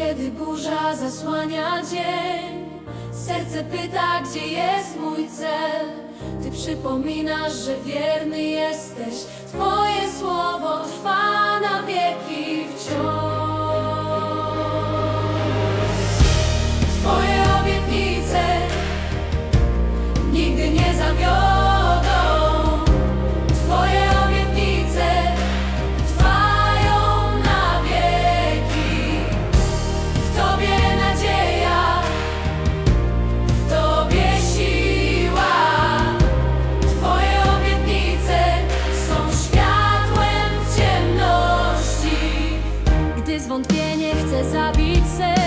Kiedy burza zasłania dzień Serce pyta, gdzie jest mój cel? Ty przypominasz, że wierny jesteś. Twoje zabit se